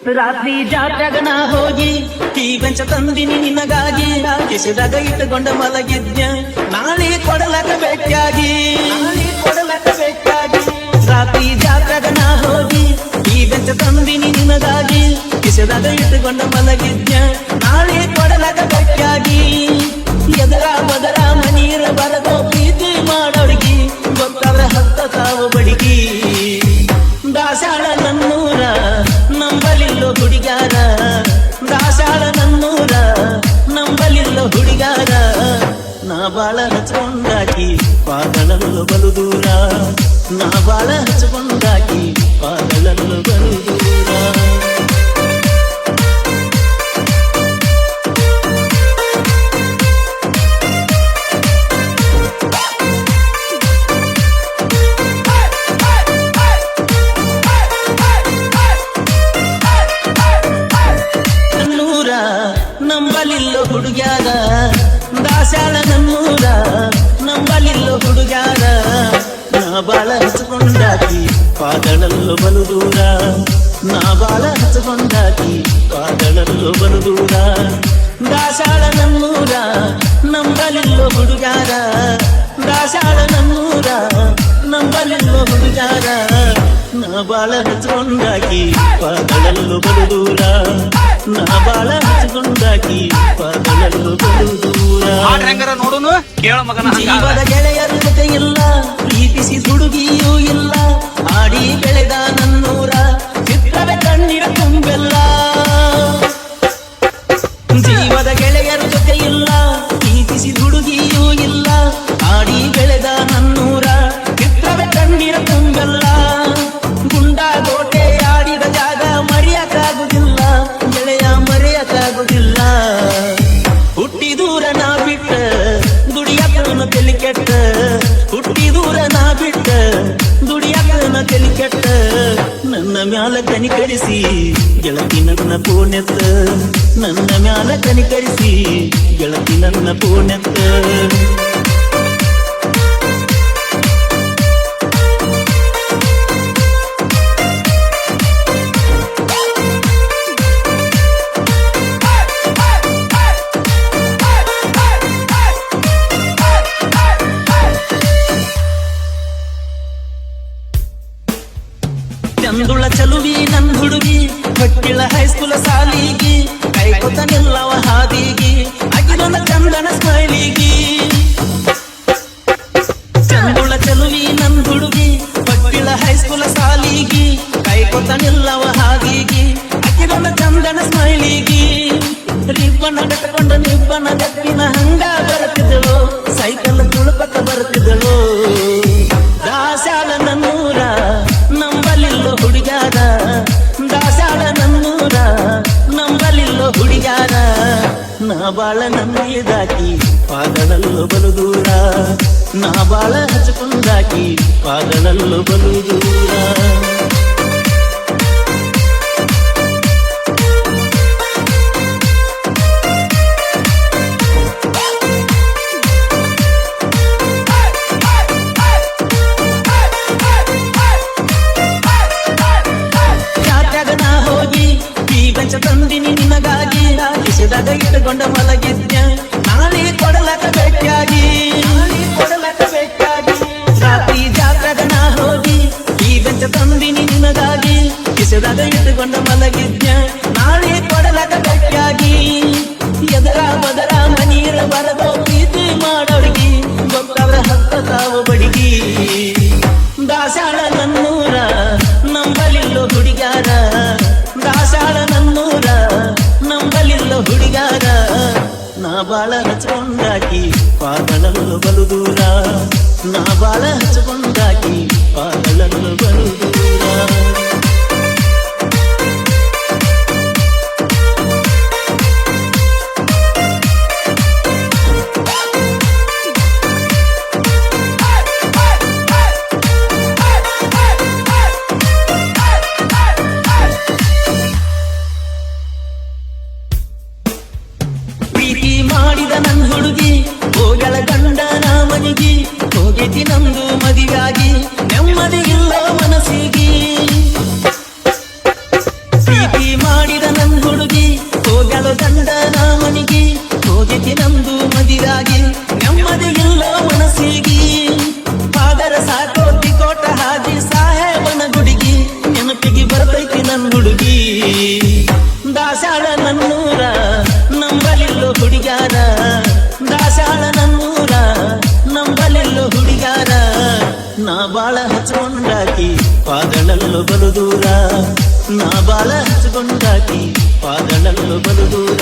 ರಾತ್ರಿ ಜಾತ್ರೆಗ ನಾ ಹೋಗಿ, ಟೀ ಬೆಂಚ ತಂದಿನಿ ನಿನಗಾಗಿ ಕಿಸಿದಾಗ ಇಟ್ಟುಕೊಂಡ ಮಲಗಿದ್ಯ ನಾಳೆ ಕೊಡಲಕ ಬೇಕಾಗಿ ಕೊಡಲಕ ಬೇಕಾಗಿ ರಾತ್ರಿ ಜಾತ್ರೆಗ ನಾ ಹೋಗಿ, ಟೀ ಬೆಂಚ ತಂದಿನಿ ನಿನಗಾಗಿ ಕಿಸಿದಾಗ ಇಟ್ಟುಕೊಂಡ ಮಲಗಿದ್ಯ ನಾಳೆ ಕೊಡಲಕ ಬೇಕಾಗಿ ಎದರ ಬದರ ಮನೀರ ಬರದೋ ನಂಬಲಿಲ್ಲೋ ಹುಡುಗಾರ ನಾ ಬಾಳ ಹಚ್ಕೊಂಡಾಕಿ ಪಾದಳಲ್ಲು ಬಲು ದೂರ ನಾ ಬಾಳ ಹಚ್ಕೊಂಡಾಕಿ ಪಾದಳಲ್ಲು ಬಲು యోధుడుగారా నా బాల హసగొండాకి పాదళల్లో బలుదూరా. నా బాల హసగొండాకి పాదళల్లో బలుదూరా. దాశాళ నన్నూరా నంబలిల్లో హుడుగారా దాశాళ నన్నూరా నంబలిల్లో హుడుగారా నా బాల హసగొండాకి పాదళల్లో బలుదూరా. ನಾ ಬಾಳ ನೋಡುನು? ಕೇಳ ಮಗನ ಜೀವದ ಗೆಳೆಯರು ಮ್ಯಾಲ ಕನಿಕರಿಸಿ ಗೆಳತಿ ನನ್ನ ಪೋನೆತ್ತ. ನನ್ನ ಮ್ಯಾಲ ಕನಿಕರಿಸಿ ಗೆಳತಿ ನನ್ನ ಪೋನೆತ್ತ. ನನ್ ಹುಡುಗಿ ಹೊಟ್ಟಿಳ ಹೈಸ್ಕೂಲ ಸಾಲಿಗಿ ಕೈಕೊತ ನಿಲ್ಲವ ಹಾದಿಗಿ ನನ್ನ ಚಂದನ ಸ್ಮೈಲಿಗಿ. ಚಂದುಳ ಚಲುವಿ ನನ್ ಹುಡುಗಿ ಹೊಟ್ಟಿಳ ಹೈಸ್ಕೂಲ ಸಾಲಿಗಿ ಕೈಕೊತ ನಿಲ್ಲವ ಹಾದಿಗಿ ನನ್ನ ಚಂದನ ಸ್ಮೈಲಿಗಿ. ರಿಬ್ಬನ ಕಟ್ಕೊಂಡ ನಿಬ್ಬನ ಗಟ್ಟಿನ ಹಂಗ ಬರುತ್ತಿದ್ದಳು, ಸೈಕಲ್ ತುಳುಪಕ್ಕ ಬರುತ್ತಿದ್ದಳು. ಬಾಳ ನಂಬಿದಾಕಿ ಪಾದಳಲ್ಲು ಬಲು ದೂರ ನಾ ಬಾಳ ಹಚ್ಕೊಂಡಾಕಿ ಪಾದಳಲ್ಲು ಬಲು ದೂರ ನನ್ನೂರ ನಂಬಲಿಲ್ಲೋ ಹುಡುಗಾರ ದಾಸಾಳ ನನ್ನೂರ ನಂಬಲಿಲ್ಲೋ ಹುಡುಗಾರ ನಾ ಬಾಳ ಹಚ್ಕೊಂಡಾಕಿ ಪಾದಳಲ್ಲು ಬಲು ದೂರ ನಾ ಬಾಳ ಹಚ್ಕೊಂಡಾಕಿ ಪಾದಳಲ್ಲು ಬಲು ದೂರ ನನ್ನೂರ ನಂಬಲಿಲ್ಲೋ ಹುಡುಗ್ಯಾರ ದಾಸಾಳ ನನ್ನೂರ ನಂಬಲಿಲ್ಲೋ ಹುಡುಗ್ಯಾರ ನಾ ಬಾಳ ಹಚ್ಕೊಂಡಾಕಿ ಪಾದಳಲ್ಲೋ ಬಲು ದೂರ ನಾ ಬಾಳ ಹಚ್ಕೊಂಡಾಕಿ ಪಾದಳಲ್ಲೋ ಬಲು ದೂರ